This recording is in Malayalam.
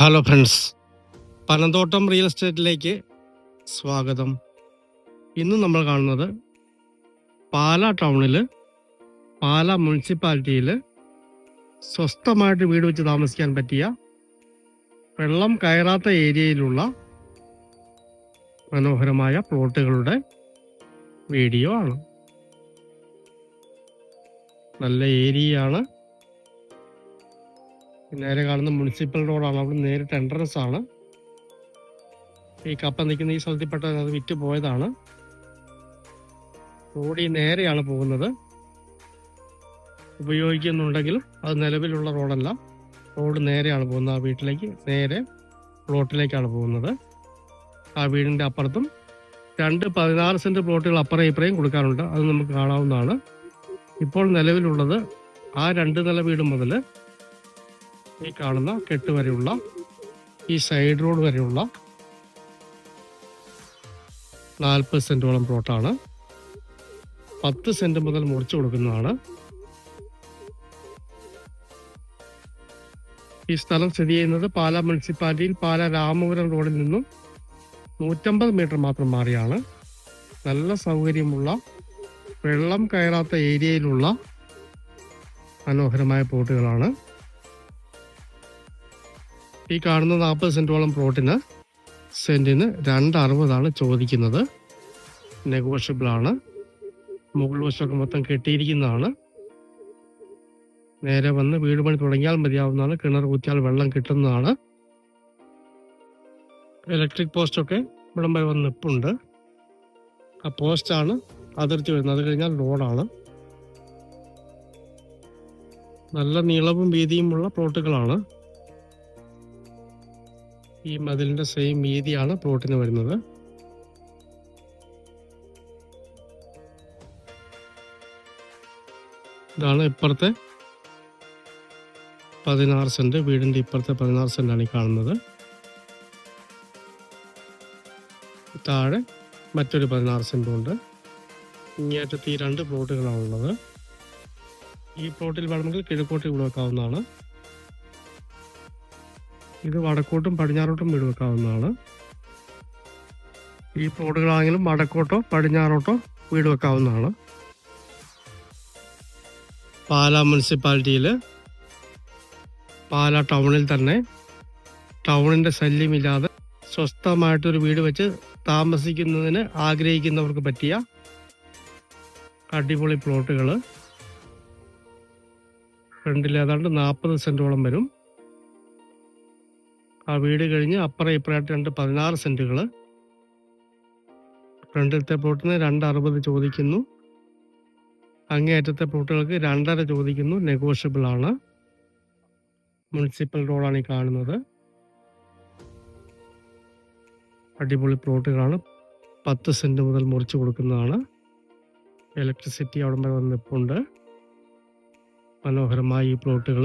ഹലോ ഫ്രണ്ട്സ് പനന്തോട്ടം റിയൽ എസ്റ്റേറ്റിലേക്ക് സ്വാഗതം. ഇന്ന് നമ്മൾ കാണുന്നത് പാല ടൗണിൽ പാല മുനിസിപ്പാലിറ്റിയിൽ സ്വസ്ഥമായിട്ട് വീട് വെച്ച് താമസിക്കാൻ പറ്റിയ വെള്ളം കയറാത്ത ഏരിയയിലുള്ള മനോഹരമായ പ്ലോട്ടുകളുടെ വീഡിയോ ആണ്. നല്ല ഏരിയയാണ്. നേരെ കാണുന്ന മുനിസിപ്പൽ റോഡാണ് അവിടെ നേരിട്ട് എൻട്രൻസ് ആണ്. ഈ കപ്പ നിൽക്കുന്ന ഈ സ്ഥലത്തിൽപ്പെട്ട അത് വിറ്റ് പോയതാണ്. റോഡ് ഈ നേരെയാണ് പോകുന്നത്. ഉപയോഗിക്കുന്നുണ്ടെങ്കിലും അത് നിലവിലുള്ള റോഡല്ല. റോഡ് നേരെയാണ് പോകുന്നത്. ആ വീട്ടിലേക്ക് നേരെ പ്ലോട്ടിലേക്കാണ് പോകുന്നത്. ആ വീടിന്റെ അപ്പുറത്തും രണ്ട് പതിനാറ് സെന്റ് പ്ലോട്ടുകൾ അപ്പുറം ഇപ്പുറയും കൊടുക്കാറുണ്ട്. അത് നമുക്ക് കാണാവുന്നതാണ്. ഇപ്പോൾ നിലവിലുള്ളത് ആ രണ്ട് നില വീട് മുതൽ ഈ കാണുന്ന കെട്ട് വരെയുള്ള ഈ സൈഡ് റോഡ് വരെയുള്ള നാൽപ്പത് സെന്റോളം പ്ലോട്ടാണ്. പത്ത് സെന്റ് മുതൽ മുറിച്ചു കൊടുക്കുന്നതാണ്. ഈ സ്ഥലം സ്ഥിതി ചെയ്യുന്നത് പാല മുനിസിപ്പാലിറ്റിയിൽ പാല രാമപുരം റോഡിൽ നിന്നും നൂറ്റമ്പത് മീറ്റർ മാത്രം മാറിയാണ്. നല്ല സൗകര്യമുള്ള വെള്ളം കയറാത്ത ഏരിയയിലുള്ള മനോഹരമായ പ്ലോട്ടുകളാണ്. ഈ കാണുന്ന നാൽപ്പത് സെന്റോളം പ്ലോട്ടിന് സെന്റിന് രണ്ട് അറുപതാണ് ചോദിക്കുന്നത്. നെഗോഷ്യബിളാണ്. മുകൾ വശമൊക്കെ മൊത്തം കെട്ടിയിരിക്കുന്നതാണ്. നേരെ വന്ന് വീട് പണി തുടങ്ങിയാൽ മതിയാവുന്നതാണ്. കിണർ കുത്തിയാൽ വെള്ളം കിട്ടുന്നതാണ്. ഇലക്ട്രിക് പോസ്റ്റൊക്കെ ഇവിടം വരെ വന്ന് നിപ്പുണ്ട്. ആ പോസ്റ്റാണ് അതിർത്തി വരുന്നത്. അത് കഴിഞ്ഞാൽ റോഡാണ്. നല്ല നീളവും വീതിയുമുള്ള പ്ലോട്ടുകളാണ്. ഈ മതിലിന്റെ സെയിം വീതിയാണ് പ്ലോട്ടിന് വരുന്നത്. ഇതാണ് ഇപ്പുറത്തെ പതിനാറ് സെന്റ് വീടിന്റെ ഇപ്പുറത്തെ പതിനാറ് സെന്റാണ് ഈ കാണുന്നത്. താഴെ മറ്റൊരു പതിനാറ് സെന്റും ഉണ്ട്. ഇങ്ങേറ്റത്ത് ഈ രണ്ട് പ്ലോട്ടുകളാണുള്ളത് ഈ പ്ലോട്ടിൽ വേണമെങ്കിൽ കിഴക്കോട്ട് ഇവിടെ വെക്കാവുന്നതാണ്. ഇത് വടക്കോട്ടും പടിഞ്ഞാറോട്ടും വീട് വെക്കാവുന്നതാണ്. ഈ പ്ലോട്ടുകളാണെങ്കിലും വടക്കോട്ടോ പടിഞ്ഞാറോട്ടോ വീട് വെക്കാവുന്നതാണ്. പാലാ മുനിസിപ്പാലിറ്റിയിൽ പാലാ ടൗണിൽ തന്നെ ടൗണിന്റെ ശല്യമില്ലാതെ സ്വസ്ഥമായിട്ടൊരു വീട് വെച്ച് താമസിക്കുന്നതിന് ആഗ്രഹിക്കുന്നവർക്ക് പറ്റിയ അടിപൊളി പ്ലോട്ടുകൾ ഫ്രണ്ടിൽ ഏതാണ്ട് നാൽപ്പത് സെന്റോളം വരും. ആ വീട് കഴിഞ്ഞ് അപ്പുറം ഇപ്പുറമായിട്ട് രണ്ട് പതിനാറ് സെന്റുകൾ ഫ്രണ്ടിലത്തെ പ്ലോട്ടിന് രണ്ട് അറുപത് ചോദിക്കുന്നു. അങ്ങേയറ്റത്തെ പ്ലോട്ടുകൾക്ക് രണ്ടര ചോദിക്കുന്നു. നെഗോഷ്യബിൾ ആണ്. മുനിസിപ്പൽ റോഡാണ് ഈ കാണുന്നത്. അടിപൊളി പ്ലോട്ടുകളാണ്. പത്ത് സെന്റ് മുതൽ മുറിച്ച് കൊടുക്കുന്നതാണ്. ഇലക്ട്രിസിറ്റി അവിടെ വരെ വന്ന് നിൽപ്പുണ്ട് മനോഹരമായ ഈ പ്ലോട്ടുകൾ